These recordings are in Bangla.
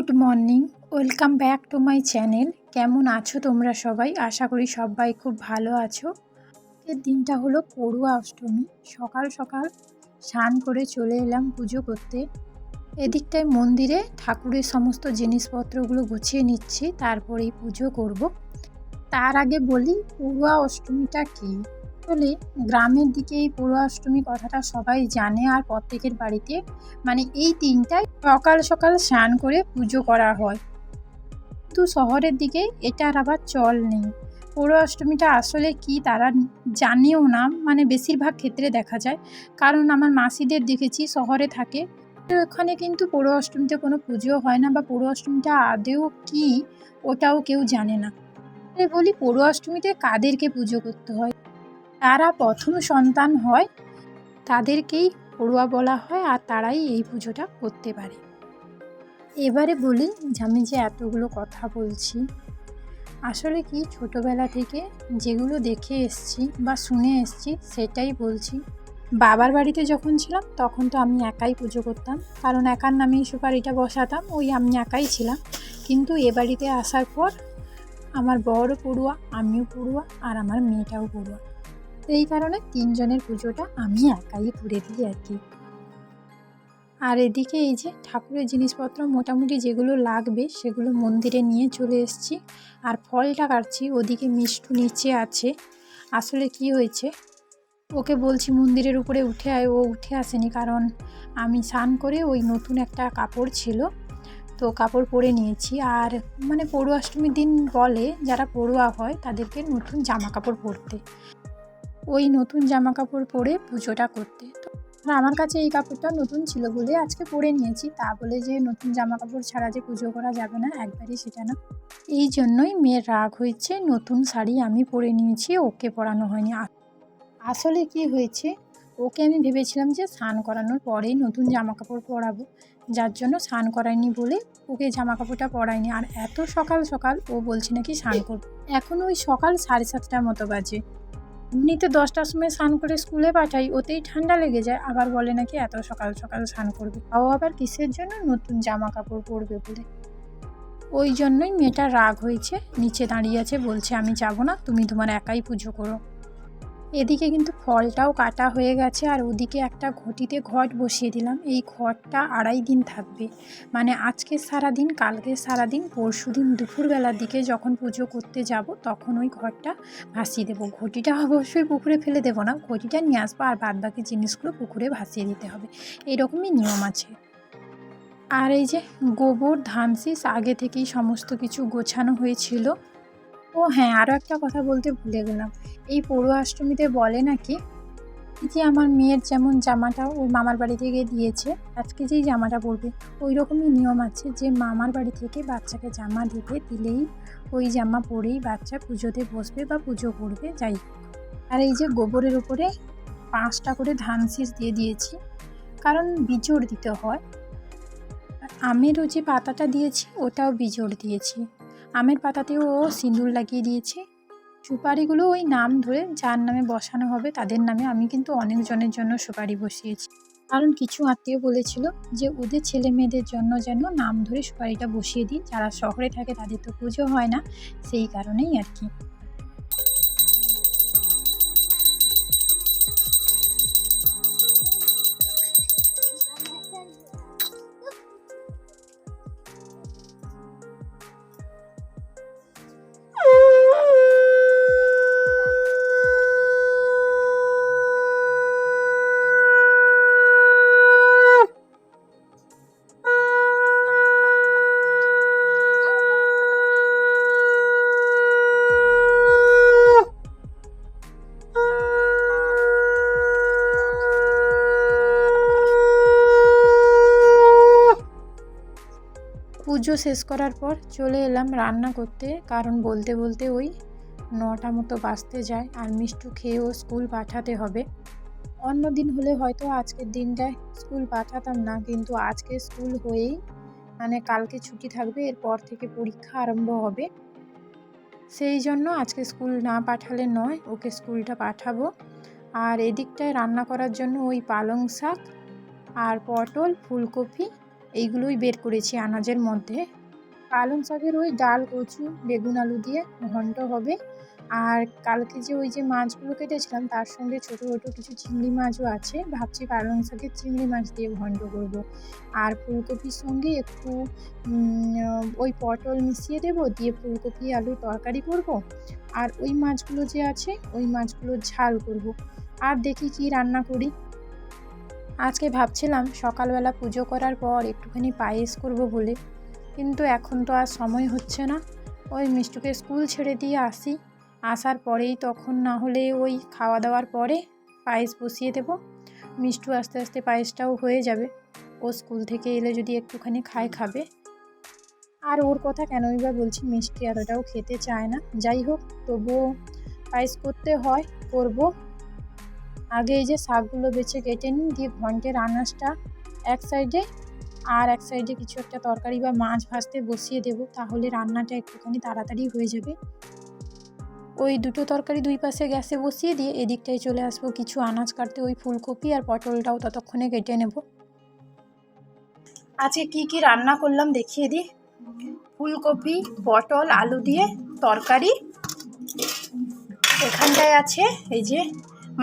Good morning, welcome back to my channel. কেমন আছো তোমরা সবাই? আশা করি সবাই খুব ভালো আছো। এর দিনটা হলো পড়ুয়া অষ্টমী। সকাল সকাল স্নান করে চলে এলাম পুজো করতে। এদিকটায় মন্দিরে ঠাকুরের সমস্ত জিনিসপত্রগুলো গুছিয়ে নিচ্ছি, তারপরেই পুজো করব। তার আগে বলি, পড়ুয়া অষ্টমীটা কী? আসলে গ্রামের দিকে এই পড়ুয়া অষ্টমী কথাটা সবাই জানে আর প্রত্যেকের বাড়িতে মানে এই দিনটায় সকাল সকাল স্নান করে পুজো করা হয়। কিন্তু শহরের দিকে এটার আবার চল নেই। পড়ুয়া অষ্টমীটা আসলে কি তারা জানেও না মানে বেশিরভাগ ক্ষেত্রে দেখা যায়। কারণ আমার মাসিদের দেখেছি শহরে থাকে। ওখানে কিন্তু পড়ুয়া অষ্টমীতে কোনো পুজো হয় না বা পড়ুয়া অষ্টমীটা আদেও কি ওটাও কেউ জানে না। বলি পড়ুয়া অষ্টমীতে কাদেরকে পুজো করতে হয়? তারা প্রথম সন্তান হয়, তাদেরকেই পড়ুয়া বলা হয় আর তারাই এই পুজোটা করতে পারে। এবারে বলি যে আমি যে এতগুলো কথা বলছি, আসলে কি ছোটোবেলা থেকে যেগুলো দেখে এসছি বা শুনে এসছি সেটাই বলছি। বাবার বাড়িতে যখন ছিলাম তখন তো আমি একাই পুজো করতাম, কারণ একার নামেই সুপারিটা বসাতাম, ওই আমি একাই ছিলাম। কিন্তু এ বাড়িতে আসার পর আমার বড় পড়ুয়া, আমিও পড়ুয়া আর আমার মেয়েটাও পড়ুয়া। এই কারণে তিনজনের পুজোটা আমি একাই করে দিই আর কি। আর এদিকে এই যে ঠাকুরের জিনিসপত্র মোটামুটি যেগুলো লাগবে সেগুলো মন্দিরে নিয়ে চলে এসেছি। আর ফলটা কাটছি, ওদিকে মিষ্টু নিচে আছে। আসলে কি হয়েছে? ওকে বলছি মন্দিরের উপরে উঠে আয়, ও উঠে আসেনি কারণ আমি স্নান করে ওই নতুন একটা কাপড় ছিল, তো কাপড় পরে নিয়েছি। আর মানে পড়ুয়াষ্টমীর দিন বলে যারা পড়ুয়া হয় তাদেরকে নতুন জামা কাপড় পরতে। ওই নতুন জামা কাপড় পরে পুজোটা করতে। আর আমার কাছে এই কাপড়টা নতুন ছিল বলে আজকে পরে নিয়েছি। তা বলে যে নতুন জামা কাপড় ছাড়া যে পুজো করা যাবে না, একবারই সেটা না। এই জন্যই মেয়ের রাগ হয়েছে, নতুন শাড়ি আমি পরে নিয়েছি, ওকে পরানো হয়নি। আসলে কি হয়েছে? ওকে আমি ভেবেছিলাম যে স্নান করানোর পরেই নতুন জামা কাপড় পরাবো। যার জন্য স্নান করায়নি বলে ওকে জামা কাপড়টা পরায়নি। আর এত সকাল সকাল ও বলছে নাকি স্নান করবে। এখন ওই সকাল সাড়ে সাতটার মতো বাজে। এমনিতে দশটার সময় স্নান করে স্কুলে পাঠাই, ওতেই ঠান্ডা লেগে যায়। আবার বলে নাকি এত সকাল সকাল স্নান করবে। তাও আবার কিসের জন্য নতুন জামা কাপড় পরবে বলে? ওই জন্যই মেয়েটা রাগ হয়েছে, নিচে দাঁড়িয়ে আছে, বলছে, আমি যাব না, তুমি তোমার একাই পুজো করো। এদিকে কিন্তু ফলটাও কাটা হয়ে গেছে আর ওদিকে একটা ঘটিতে ঘট বসিয়ে দিলাম। এই ঘটটা আড়াই দিন থাকবে। মানে আজকে সারা দিন কালকে সারা দিন পরশু দিন দুপুরবেলার দিকে যখন পুজো করতে যাব তখন ওই ঘরটা ভাসিয়ে দেবো। ঘটিটা অবশ্যই পুকুরে ফেলে দেবো না। ঘটিটা নিয়ে আসব আর বাদ বাকি জিনিসগুলো পুকুরে ভাসিয়ে দিতে হবে। এরকমই নিয়ম আছে। আর এই যে গোবর, ধান, শীষ আগে থেকেই সমস্ত কিছু গোছানো হয়েছিল। ও হ্যাঁ আরও একটা কথা বলতে ভুলে গেলাম। এই পড়ুয়া অষ্টমীতে বলে নাকি যে আমার মেয়ের যেমন জামাটা ওর মামার বাড়ি থেকে দিয়েছে, আজকে যেই জামাটা পরবে ওই রকমই নিয়ম আছে যে মামার বাড়ি থেকে বাচ্চাকে জামা দেবে দিলেই ওই জামা পরেই বাচ্চা পুজোতে বসবে বা পুজো করবে, যাই আর এই যে গোবরের উপরে পাঁচটা করে ধান শীষ দিয়ে দিয়েছি, কারণ বিজোড় দিতে হয়। আমেরও যে পাতাটা দিয়েছি, ওটাও বিজোড় দিয়েছি। আমের পাতাতেও ও সিঁদুর লাগিয়ে দিয়েছে। সুপারিগুলো ওই নাম ধরে যার নামে বসানো হবে তাদের নামে আমি কিন্তু অনেকজনের জন্য সুপারি বসিয়েছি। কারণ কিছু আত্মীয় বলেছিল যে, ওদের ছেলে মেয়েদের জন্য যেন নাম ধরে সুপারিটা বসিয়ে দিই যারা শহরে থাকে তাদের তো পুজো হয় না। সেই কারণেই আর কি। পুজো শেষ করার পর চলে এলাম রান্না করতে। কারণ বলতে বলতে ওই নটা মতো বাজতে যায় আর মিষ্টু খেয়েও স্কুল পাঠাতে হবে। অন্য দিন হলে হয়তো আজকের দিনটায় স্কুল পাঠাতাম না, কিন্তু আজকে স্কুল হয়েই মানে কালকে ছুটি থাকবে, এরপর থেকে পরীক্ষা আরম্ভ হবে। সেই জন্য আজকে স্কুল না পাঠালে নয়, ওকে স্কুলটা পাঠাবো। আর এদিকটায় রান্না করার জন্য ওই পালং শাক আর পটল, ফুলকপি এইগুলোই বের করেছি আনাজের মধ্যে। পালং শাকের ওই ডাল, কচু, বেগুন, আলু দিয়ে ঘন্ট হবে। আর কালকে যে ওই যে মাছগুলো কেটেছিলাম, তার সঙ্গে ছোটো ছোটো কিছু চিংড়ি মাছও আছে। ভাবছি পালং শাকের চিংড়ি মাছ দিয়ে ঘন্ট করব। আর ফুলকপির সঙ্গে একটু ওই পটল মিশিয়ে দেব, দিয়ে ফুলকপি, আলু তরকারি করব। আর ওই মাছগুলো যে আছে, ওই মাছগুলো ঝাল করব। আর দেখি কি রান্না করি। আজকে ভাবছিলাম সকালবেলা পুজো করার পর একটুখানি পায়েস করব বলে, কিন্তু এখন তো আর সময় হচ্ছে না। ওই মিষ্টুকে স্কুল ছেড়ে দিয়ে আসি। আসার পরেই তখন না হলে ওই খাওয়া দাওয়ার পরে পায়েস বসিয়ে দেব। মিষ্টু আস্তে আস্তে পায়েসটাও হয়ে যাবে। ও স্কুল থেকে এলে যদি একটুখানি খায় খাবে। আর ওর কথা কেনই বা বলছি, মিষ্টি এতটাও খেতে চায় না। যাই হোক, তবুও পায়েস করতে হয়, করব। আগে এই যে শাকগুলো বেছে কেটে নিন দিয়ে ঘন্টের আনাজটা এক সাইডে আর এক সাইডে কিছু একটা তরকারি বা মাছ ভাজতে বসিয়ে দেব, তাহলে রান্নাটা একটুখানি তাড়াতাড়ি হয়ে যাবে। ওই দুটো তরকারি দুই পাশে গ্যাসে বসিয়ে দিয়ে এদিকটায় চলে আসব কিছু আনাজ কাটতে, ওই ফুলকপি আর পটলটাও ততক্ষণে কেটে নেব। আজকে কি কি রান্না করলাম দেখিয়ে দিই। ফুলকপি, পটল, আলু দিয়ে তরকারি। এখানটায় আছে এই যে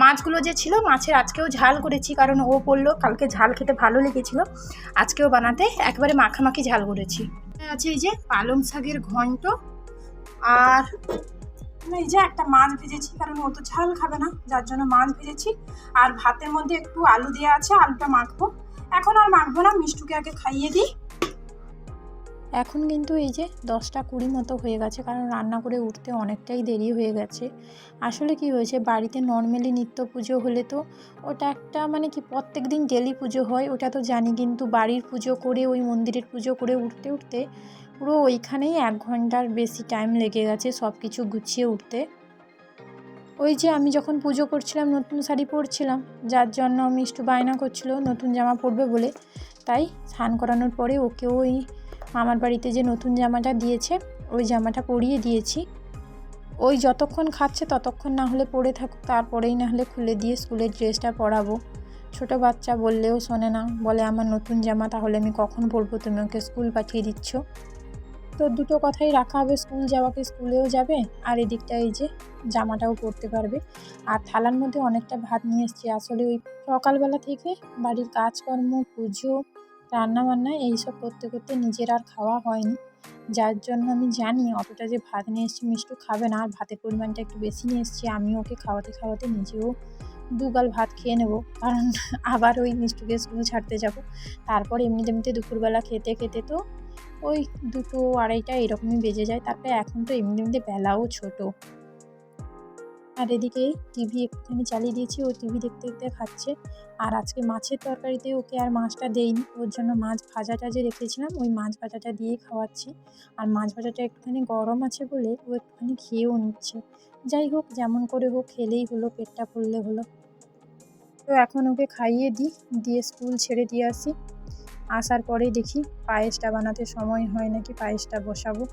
মাছগুলো যে ছিল, মাছের আজকেও ঝাল করেছি, কারণ ও বলল কালকে ঝাল খেতে ভালো লেগেছিলো। আজকেও বানাতে একবারে মাখামাখি ঝাল করেছি। আছে এই যে পালং শাকের ঘন্ট আর এই যে একটা মাছ ভেজেছি, কারণ ও তো ঝাল খাবে না, যার জন্য মাছ ভেজেছি। আর ভাতের মধ্যে একটু আলু দেওয়া আছে, আলুটা মাখবো। এখন আর মাখবো না, মিষ্টুকে আগে খাইয়ে দিই। এখন কিন্তু এই যে দশটা কুড়ি মতো হয়ে গেছে, কারণ রান্না করে উঠতে অনেকটাই দেরি হয়ে গেছে। আসলে কি হয়েছে, বাড়িতে নর্মালি নিত্য পুজো হলে তো ওটা একটা মানে কি প্রত্যেক দিন ডেলি পুজো হয়, ওটা তো জানি, কিন্তু বাড়ির পুজো করে, ওই মন্দিরের পুজো করে উঠতে উঠতে পুরো ওইখানেই এক ঘণ্টার বেশি টাইম লেগে গেছে সব কিছু গুছিয়ে উঠতে। ওই যে আমি যখন পুজো করছিলাম, নতুন শাড়ি পরছিলাম, যার জন্য মিষ্টু বায়না করছিল, নতুন জামা পরবে বলে। তাই স্নান করানোর পরে ওকে ওই আমার বাড়িতে যে নতুন জামাটা দিয়েছে, ওই জামাটা পরিয়ে দিয়েছি। ওই যতক্ষণ খাচ্ছে ততক্ষণ না হলে পরে থাকুক, তারপরেই না হলে খুলে দিয়ে স্কুলের ড্রেসটা পরাবো। ছোট বাচ্চা বললেও শোনে না, বলে, আমার নতুন জামা, তাহলে আমি কখন পরবো? তুমি ওকে স্কুল পাঠিয়ে দিচ্ছ? তো দুটো কথাই রাখা হবে, স্কুল যাওয়াকে স্কুলেও যাবে? আর এদিকটা এই যে জামাটাও পরতে পারবে। আর থালার মধ্যে অনেকটা ভাত নিয়ে এসছি। আসলে ওই সকালবেলা থেকে বাড়ির কাজকর্ম, পুজো রান্নাবান্না এইসব করতে করতে নিজের আর খাওয়া হয়নি। যার জন্য আমি জানি অতটা যে ভাত নিয়ে এসেছি, মিষ্টু খাবে না, আর ভাতের পরিমাণটা একটু বেশি নিয়ে এসেছি আমি ওকে খাওয়াতে খাওয়াতে নিজেও দুগাল ভাত খেয়ে নেব। কারণ আবার ওই মিষ্টুকে স্কুল ছাড়তে যাব। তারপর এমনিতে এমনিতে দুপুরবেলা খেতে খেতে তো ওই দুটো আড়াইটা এরকমই বেজে যায়। তারপরে এখন তো এমনি এমনিতে বেলাও ছোটো। আর এদিকে টিভি একটুখানি চালিয়ে দিয়েছি, ও টিভি দেখতে দেখতে খাচ্ছে। আর আজকে মাছের তরকারিতে ওকে আর মাছটা দেইনি, ওর জন্য মাছ ভাজাটা যে রেখেছিলাম, ওই মাছ ভাজাটা দিয়েই খাওয়াচ্ছি। আর মাছ ভাজাটা একটুখানি গরম আছে বলে ও একটুখানি খেয়েও নিচ্ছে। যাই হোক, যেমন করে হোক, খেলেই হলো, পেটটা ফুললে হলো। তো এখন ওকে খাইয়ে দিই, দিয়ে স্কুল ছেড়ে দিয়ে আসি। আসার পরেই দেখি পায়েসটা বানাতে সময় হয় নাকি, পায়েসটা বসাবো।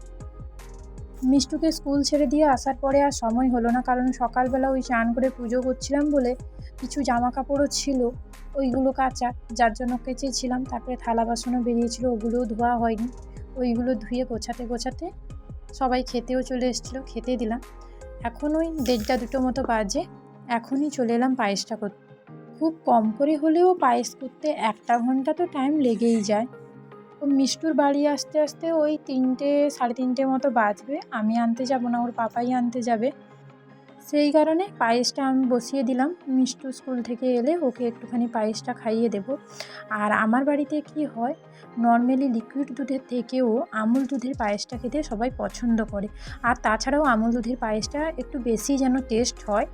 মিষ্টুকে স্কুল ছেড়ে দিয়ে আসার পরে আর সময় হলো না, কারণ সকালবেলা ওই চান করে পুজো করছিলাম বলে কিছু জামা কাপড়ও ছিল, ওইগুলো কাঁচা, যার জন্য কেচেছিলাম, তারপরে থালা বাসনও বেরিয়েছিল, ওগুলোও ধোয়া হয়নি, ওইগুলো ধুয়ে গোছাতে গোছাতে সবাই খেতেও চলে এসেছিল, খেতে দিলাম। এখন ওই দেড়টা দুটো মতো বাজে, এখনই চলে এলাম পায়েসটা করতে খুব কম করে হলেও পায়েস করতে একটা ঘণ্টা তো টাইম লেগেই যায়। মিষ্টুর বাড়ি আসতে আসতে ওই তিনটে, সাড়ে তিনটে মতো বাজবে। আমি আনতে যাব না, ওর পাপাই আনতে যাবে। সেই কারণে পায়েসটা আমি বসিয়ে দিলাম। মিষ্টু স্কুল থেকে এলে ওকে একটুখানি পায়েসটা খাইয়ে দেব। আর আমার বাড়িতে কি হয়, নর্মালি লিকুইড দুধের থেকেও আমুল দুধের পায়েসটা খেতে সবাই পছন্দ করে। আর তাছাড়াও আমুল দুধের পায়েসটা একটু বেশি যেন টেস্ট হয়।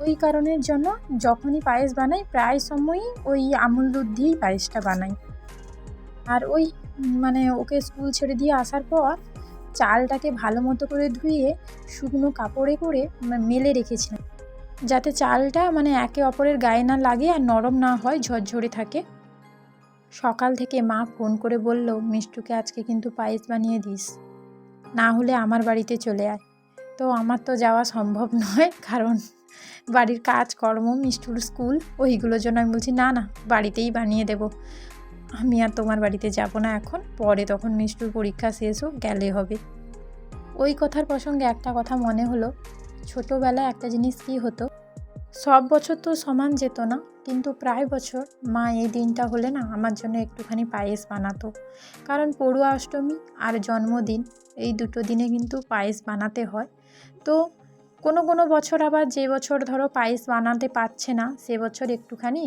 ওই কারণের জন্য যখনই পায়েস বানাই, প্রায় সময়ই ওই আমুল দুধ দিয়েই পায়েসটা বানাই। আর ওই মানে ওকে স্কুল ছেড়ে দিয়ে আসার পর চালটাকে ভালো মতো করে ধুয়ে শুকনো কাপড়ে করে মেলে রেখেছিলাম। যাতে চালটা মানে একে অপরের গায়ে না লাগে আর নরম না হয়, ঝরঝরে থাকে। সকাল থেকে মা ফোন করে বলল, মিষ্টুকে আজকে কিন্তু পায়েস বানিয়ে দিস। না হলে আমার বাড়িতে চলে আয়। তো আমার তো যাওয়া সম্ভব নয়, কারণ বাড়ির কাজ কর্ম মিষ্টুর স্কুল ওইগুলোর জন্য আমি বলছি, না না, বাড়িতেই বানিয়ে দেব। আমি আর তোমার বাড়িতে যাব না এখন, পরে তখন মিষ্টুর পরীক্ষা শেষ হোক গেলে হবে। ওই কথার প্রসঙ্গে একটা কথা মনে হলো, ছোটোবেলায় একটা জিনিস কী হতো? সব বছর তো সমান যেত না, কিন্তু প্রায় বছর মা এই দিনটা হলে না আমার জন্য একটুখানি পায়েস বানাতো। কারণ পড়ুয়া অষ্টমী আর জন্মদিন, এই দুটো দিনে কিন্তু পায়েস বানাতে হয়। তো কোনো কোনো বছর আবার যে বছর ধরো পায়েস বানাতে পারছে না, সে বছর একটুখানি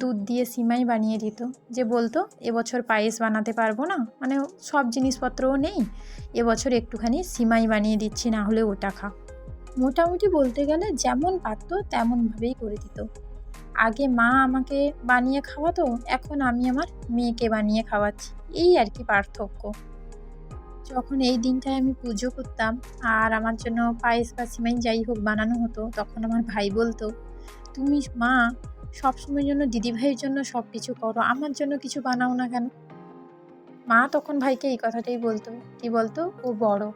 দুধ দিয়ে সিমাই বানিয়ে দিত। যে বলতো এবছর পায়েস বানাতে পারব না মানে সব জিনিসপত্রও নেই এবছর একটুখানি সিমাই বানিয়ে দিচ্ছি, না হলে ওটা খা। মোটামুটি বলতে গেলে যেমন পারতো তেমনভাবেই করে দিত। আগে মা আমাকে বানিয়ে খাওয়াতো, এখন আমি আমার মেয়েকে বানিয়ে খাওয়াচ্ছি, এই আর কি পার্থক্য। যখন এই দিনটায় আমি পুজো করতাম আর আমার জন্য পায়েস বা সিমাই যাই হোক বানানো হতো, তখন আমার ভাই বলতো, তুমি মা, সবসময়ের জন্য দিদিভাইয়ের জন্য সব কিছু করো, আমার জন্য কিছু বানাও না কেন? মা তখন ভাইকে এই কথাটাই বলতো, কি বলতো? ও বড়।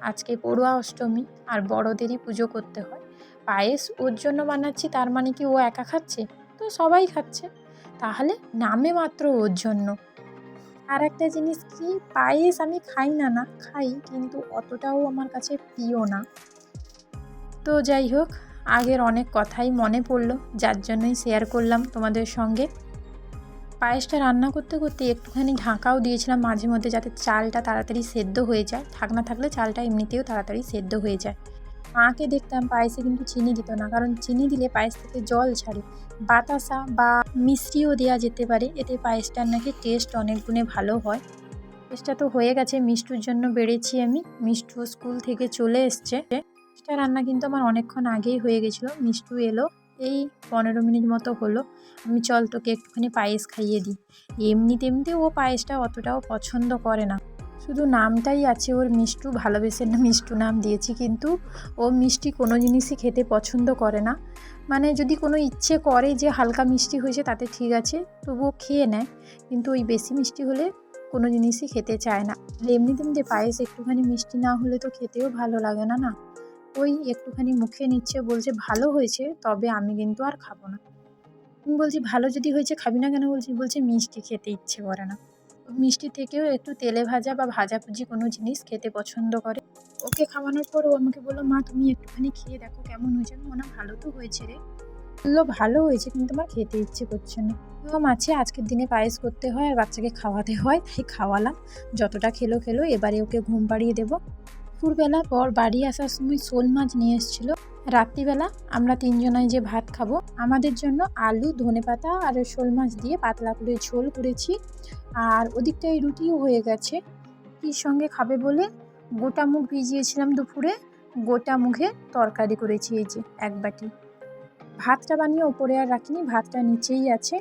আজকে পড়ুয়া অষ্টমী আর বড়দেরই পুজো করতে হয়। পায়েস ওর জন্য বানাচ্ছি, তার মানে কি ও একা খাচ্ছে? তো সবাই খাচ্ছে। তাহলে নামে মাত্র ওর জন্য। আর একটা জিনিস কি? পায়েস আমি খাই না না খাই, কিন্তু অতটাও আমার কাছে প্রিয় না। তো যাই হোক, আগের অনেক কথাই মনে পড়ল, যার জন্যই শেয়ার করলাম তোমাদের সঙ্গে। পায়েসটা রান্না করতে করতে একটুখানি ঢাকাও দিয়েছিলাম মাঝে মধ্যে যাতে চালটা তাড়াতাড়ি সেদ্ধ হয়ে যায়। থাক না থাকলে চালটা এমনিতেও তাড়াতাড়ি সেদ্ধ হয়ে যায়। মাকে দেখতাম পায়েসে কিন্তু চিনি দিত না, কারণ চিনি দিলে পায়েস থেকে জল ছাড়ে। বাতাসা বা মিশ্রিও দেওয়া যেতে পারে, এতে পায়েসটার নাকি টেস্ট অনেক গুণে ভালো হয়। টেস্টটা তো হয়ে গেছে, মিষ্টুর জন্য বেড়েছি আমি। মিষ্টু স্কুল থেকে চলে এসছে। এটা রান্না কিন্তু আমার অনেকক্ষণ আগেই হয়ে গেছিল। মিষ্টু এলো, এই পনেরো মিনিট মতো হলো। আমি চল তোকে একটুখানি পায়েস খাইয়ে দিই। এমনিতে এমনিতে ও পায়েসটা অতটাও পছন্দ করে না। শুধু নামটাই আছে, ওর মিষ্টু ভালোবেসে মিষ্টু নাম দিয়েছি, কিন্তু ও মিষ্টি কোনো জিনিসই খেতে পছন্দ করে না। মানে যদি কোনো ইচ্ছে করে যে হালকা মিষ্টি হয়েছে, তাতে ঠিক আছে, তবুও খেয়ে নেয়। কিন্তু ওই বেশি মিষ্টি হলে কোনো জিনিসই খেতে চায় না। আর এমনিতে এমনিতে পায়েস একটুখানি মিষ্টি না হলে তো খেতেও ভালো লাগে না না? ওই একটুখানি মুখে নিচ্ছে বলছে, ভালো হয়েছে, তবে আমি কিন্তু আর খাব না। আমি বলছি, ভালো যদি হয়েছে, খাবি না কেন? বলছি, বলছে মিষ্টি খেতে ইচ্ছে করে না। মিষ্টি থেকেও একটু তেলে ভাজা বা ভাজাভুজি কোনো জিনিস খেতে পছন্দ করে। ওকে খাওয়ানোর পর ও আমাকে বলল, মা, তুমি একটুখানি খেয়ে দেখো কেমন হয়েছে। মনে ভালো তো হয়েছে রে। বলল, ভালো হয়েছে, কিন্তু আমার খেতে ইচ্ছে করছে না। নিয়ম আছে আজকের দিনে পায়েস করতে হয় আর বাচ্চাকে খাওয়াতে হয়, তাই খাওয়ালাম। যতটা খেলো খেলো, এবারে ওকে ঘুম পাড়িয়ে দেবো। দুপুরবেলা পর বাড়ি আসার সময় শোল মাছ নিয়ে এসেছিল। রাত্রিবেলা আমরা তিনজনাই যে ভাত খাব, আমাদের জন্য আলু ধনেপাতা আর শোল মাছ দিয়ে পাতলা করে ঝোল করেছি। আর ওদিকটায় রুটিও হয়ে গেছে। কী সঙ্গে খাবে বলে? গোটা মুখ ভিজিয়েছিলাম দুপুরে, গোটা মুখে তরকারি করেছি এই যে এক বাটি। ভাতটা বানিয়ে ওপরে আর রাখিনি, ভাতটা নিচেই আছে।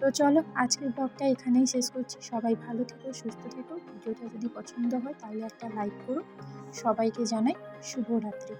তো চলো, আজকের ব্লগটা এখানেই শেষ করছি। সবাই ভালো থেকো, সুস্থ থেকো। ভিডিওটা যদি পছন্দ হয় তাহলে একটা লাইক করো। সবাইকে জানাই শুভরাত্রি।